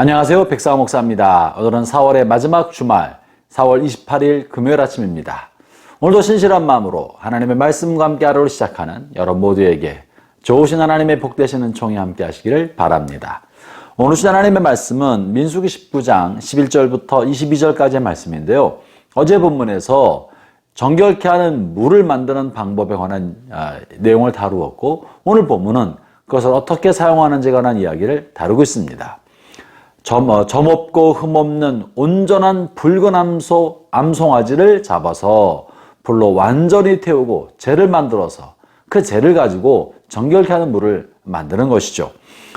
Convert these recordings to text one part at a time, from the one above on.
안녕하세요. 백사호 목사입니다. 오늘은 4월의 마지막 주말, 4월 28일 금요일 아침입니다. 오늘도 신실한 마음으로 하나님의 말씀과 함께 하루를 시작하는 여러분 모두에게 좋으신 하나님의 복되시는 총이 함께 하시기를 바랍니다. 오늘 주신 하나님의 말씀은 민수기 19장 11절부터 22절까지의 말씀인데요. 어제 본문에서 정결케 하는 물을 만드는 방법에 관한 아, 내용을 다루었고 오늘 본문은 그것을 어떻게 사용하는지에 관한 이야기를 다루고 있습니다. 점, 어, 점 없고 흠 없는 온전한 붉은 암소, 암송아지를 잡아서 불로 완전히 태우고 재를 만들어서 그 재를 가지고 정결케 하는 물을 만드는 것이죠.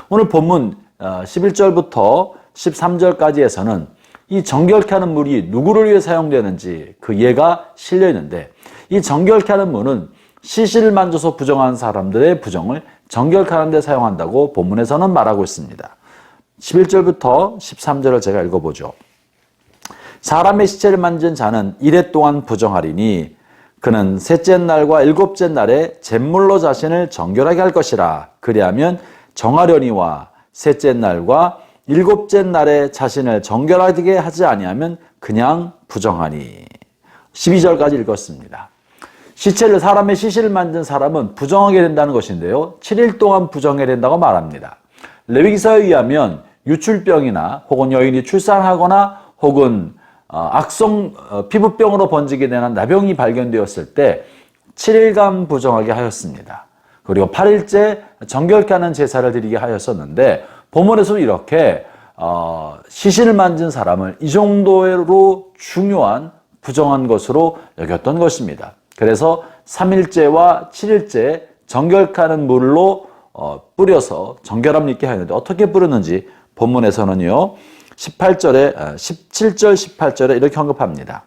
오늘 본문 11절부터 13절까지에서는 이 정결케 하는 물이 누구를 위해 사용되는지 그 예가 실려 있는데 이 정결케 하는 물은 시신을 만져서 부정한 사람들의 부정을 정결케 하는 데 사용한다고 본문에서는 말하고 있습니다. 11절부터 13절을 제가 읽어보죠. 사람의 시체를 만진 자는 이래 동안 부정하리니 그는 셋째 날과 일곱째 날에 잿물로 자신을 정결하게 할 것이라 그리하면 정하려니와 셋째 날과 일곱째 날에 자신을 정결하게 하지 아니하면 그냥 부정하니 12절까지 읽었습니다. 시체를 사람의 시신을 만든 사람은 부정하게 된다는 것인데요. 7일 동안 부정해야 된다고 말합니다. 레위기서에 의하면 유출병이나 혹은 여인이 출산하거나 혹은 어, 악성 어, 피부병으로 번지게 되는 나병이 발견되었을 때 7일간 부정하게 하였습니다. 그리고 8일째 정결케 하는 제사를 드리게 하였었는데 본문에서 이렇게 어, 시신을 만진 사람을 이 정도로 중요한 부정한 것으로 여겼던 것입니다. 그래서 3일째와 7일째 정결케하는 물로 어, 뿌려서 정결함 있게 하였는데 어떻게 뿌렸는지 본문에서는요. 18절에 17절 18절에 이렇게 언급합니다.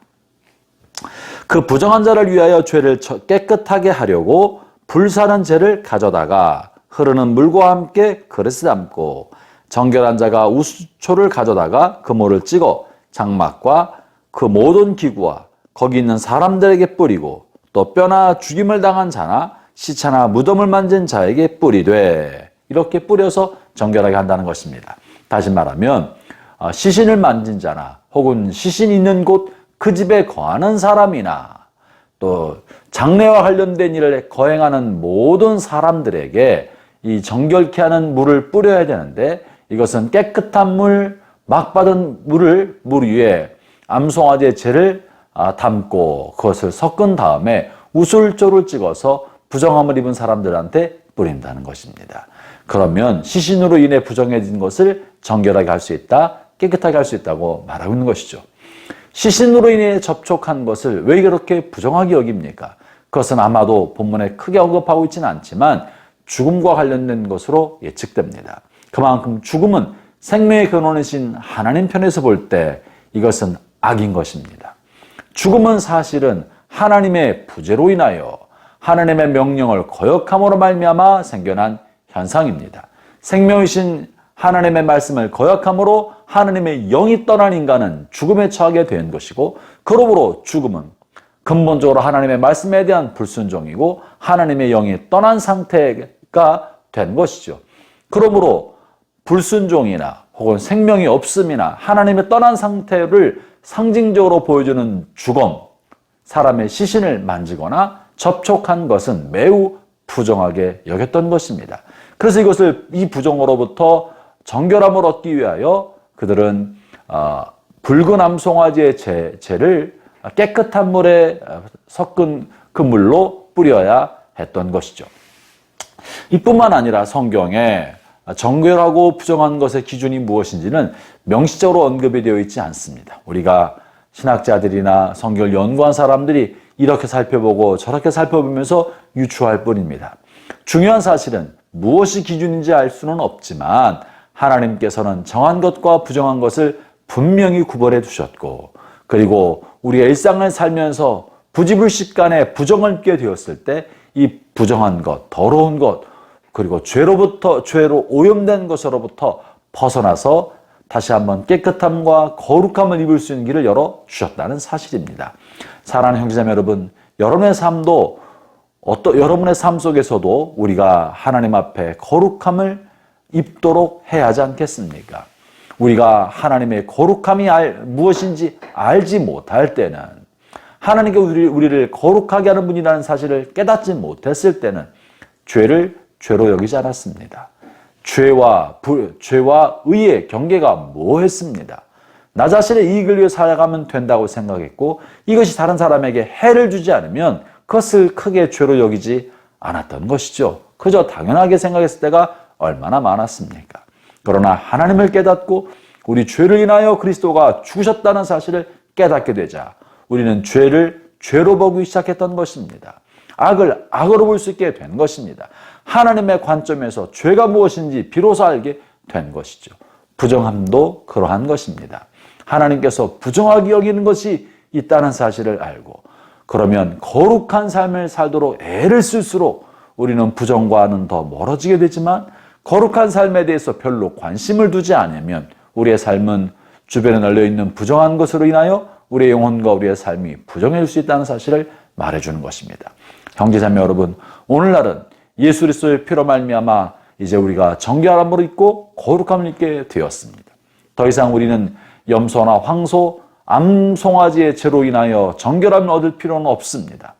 그 부정한 자를 위하여 죄를 깨끗하게 하려고 불사는 죄를 가져다가 흐르는 물과 함께 그릇에 담고 정결한 자가 우수초를 가져다가 그 모를 찍어 장막과 그 모든 기구와 거기 있는 사람들에게 뿌리고 또 뼈나 죽임을 당한 자나 시체나 무덤을 만진 자에게 뿌리되 이렇게 뿌려서 정결하게 한다는 것입니다. 다시 말하면 어, 시신을 만진 자나 혹은 시신 있는 곳 그 집에 거하는 사람이나 또 장례와 관련된 일을 거행하는 모든 사람들에게 이 정결케 하는 물을 뿌려야 되는데 이것은 깨끗한 물, 막 받은 물을 물 위에 암송아지의 죄를 아, 담고 그것을 섞은 다음에 우술조를 찍어서 부정함을 입은 사람들한테 뿌린다는 것입니다. 그러면 시신으로 인해 부정해진 것을 정결하게 할 수 있다, 깨끗하게 할 수 있다고 말하고 있는 것이죠. 시신으로 인해 접촉한 것을 왜 그렇게 부정하게 여깁니까? 그것은 아마도 본문에 크게 언급하고 있지는 않지만 죽음과 관련된 것으로 예측됩니다. 그만큼 죽음은 생명의 근원이신 하나님 편에서 볼 때 이것은 악인 것입니다. 죽음은 사실은 하나님의 부재로 인하여 하나님의 명령을 거역함으로 말미암아 생겨난 현상입니다. 생명이신 하나님의 말씀을 거역함으로 하나님의 영이 떠난 인간은 죽음에 처하게 된 것이고 그러므로 죽음은 근본적으로 하나님의 말씀에 대한 불순종이고 하나님의 영이 떠난 상태가 된 것이죠. 그러므로 불순종이나 혹은 생명이 없음이나 하나님의 떠난 상태를 상징적으로 보여주는 죽음, 사람의 시신을 만지거나 접촉한 것은 매우 부정하게 여겼던 것입니다. 그래서 이것을 이 부정으로부터 정결함을 얻기 위하여 그들은 어, 붉은 암송아지의 재, 재를 깨끗한 물에 섞은 그 물로 뿌려야 했던 것이죠. 이뿐만 아니라 성경에 정결하고 부정한 것의 기준이 무엇인지는 명시적으로 언급이 되어 있지 않습니다. 우리가 신학자들이나 성경을 연구한 사람들이 이렇게 살펴보고 저렇게 살펴보면서 유추할 뿐입니다. 중요한 사실은 무엇이 기준인지 알 수는 없지만 하나님께서는 정한 것과 부정한 것을 분명히 구별해 두셨고 그리고 우리가 일상을 살면서 부지불식간에 부정을 입게 되었을 때 이 부정한 것, 더러운 것, 그리고 죄로부터 죄로 오염된 것으로부터 벗어나서 다시 한번 깨끗함과 거룩함을 입을 수 있는 길을 열어 주셨다는 사실입니다. 사랑하는 형제자매 여러분, 여러분의 삶도 어떤 여러분의 삶 속에서도 우리가 하나님 앞에 거룩함을 입도록 해야 하지 않겠습니까? 우리가 하나님의 거룩함이 알, 무엇인지 알지 못할 때는 하나님께 우리, 우리를 거룩하게 하는 분이라는 사실을 깨닫지 못했을 때는 죄를 죄로 여기지 않았습니다. 죄와 불, 죄와 의의 경계가 뭐했습니다. 나 자신의 이익을 위해 살아가면 된다고 생각했고 이것이 다른 사람에게 해를 주지 않으면 그것을 크게 죄로 여기지 않았던 것이죠. 그저 당연하게 생각했을 때가 얼마나 많았습니까? 그러나 하나님을 깨닫고 우리 죄를 인하여 그리스도가 죽으셨다는 사실을 깨닫게 되자 우리는 죄를 죄로 보기 시작했던 것입니다. 악을 악으로 볼 수 있게 된 것입니다. 하나님의 관점에서 죄가 무엇인지 비로소 알게 된 것이죠. 부정함도 그러한 것입니다. 하나님께서 부정하게 여기는 것이 있다는 사실을 알고 그러면 거룩한 삶을 살도록 애를 쓸수록 우리는 부정과는 더 멀어지게 되지만 거룩한 삶에 대해서 별로 관심을 두지 않으면 우리의 삶은 주변에 널려 있는 부정한 것으로 인하여 우리의 영혼과 우리의 삶이 부정해질 수 있다는 사실을 말해주는 것입니다. 형제자매 여러분, 오늘날은 예수 그리스도의 피로 말미암아 이제 우리가 정결함으로 있고 거룩함을 입게 되었습니다. 더 이상 우리는 염소나 황소, 암송아지의 죄로 인하여 정결함을 얻을 필요는 없습니다.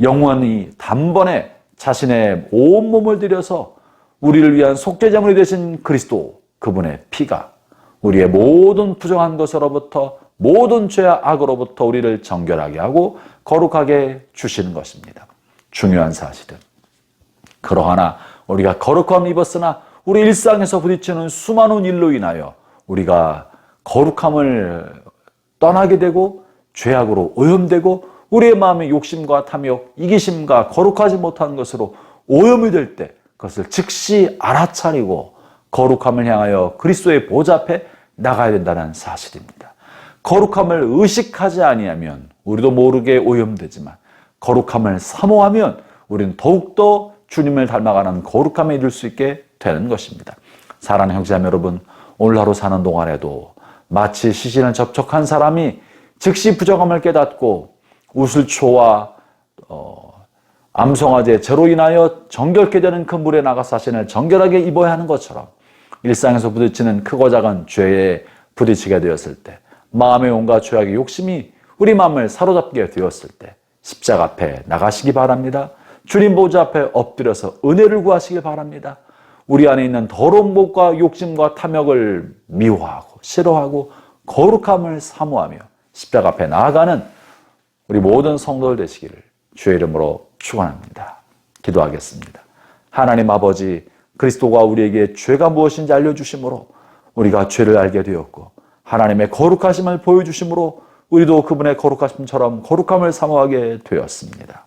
영원히 단번에 자신의 온 몸을 들여서 우리를 위한 속죄제물이 되신 그리스도 그분의 피가 우리의 모든 부정한 것으로부터 모든 죄와 악으로부터 우리를 정결하게 하고 거룩하게 주시는 것입니다. 중요한 사실은 그러하나 우리가 거룩함 입었으나 우리 일상에서 부딪히는 수많은 일로 인하여 우리가 거룩함을 떠나게 되고 죄악으로 오염되고 우리의 마음의 욕심과 탐욕, 이기심과 거룩하지 못한 것으로 오염이 될 때 그것을 즉시 알아차리고 거룩함을 향하여 그리스도의 보좌 앞에 나가야 된다는 사실입니다. 거룩함을 의식하지 아니하면 우리도 모르게 오염되지만 거룩함을 사모하면 우리는 더욱더 주님을 닮아가는 거룩함에 이룰 수 있게 되는 것입니다. 사랑하는 형제자매 여러분, 오늘 하루 사는 동안에도 마치 시신을 접촉한 사람이 즉시 부정함을 깨닫고 우슬초와 어, 암송아지의 죄로 인하여 정결케 되는 그 물에 나가 자신을 정결하게 입어야 하는 것처럼 일상에서 부딪히는 크고 작은 죄에 부딪히게 되었을 때 마음의 온갖 죄악의 욕심이 우리 마음을 사로잡게 되었을 때 십자가 앞에 나가시기 바랍니다. 주님 보좌 앞에 엎드려서 은혜를 구하시길 바랍니다. 우리 안에 있는 더러운 목과 욕심과 탐욕을 미워하고 싫어하고 거룩함을 사모하며 십자가 앞에 나아가는 우리 모든 성도들 되시기를 주의 이름으로 축원합니다. 기도하겠습니다. 하나님 아버지 그리스도가 우리에게 죄가 무엇인지 알려 주심으로 우리가 죄를 알게 되었고 하나님의 거룩하심을 보여 주심으로 우리도 그분의 거룩하심처럼 거룩함을 사모하게 되었습니다.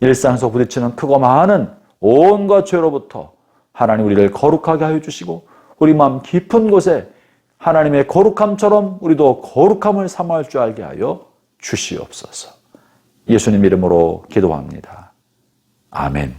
일상에서 부딪히는 크고 많은 온갖 죄로부터 하나님 우리를 거룩하게 하여 주시고 우리 마음 깊은 곳에 하나님의 거룩함처럼 우리도 거룩함을 사모할 줄 알게 하여 주시옵소서. 예수님 이름으로 기도합니다. 아멘.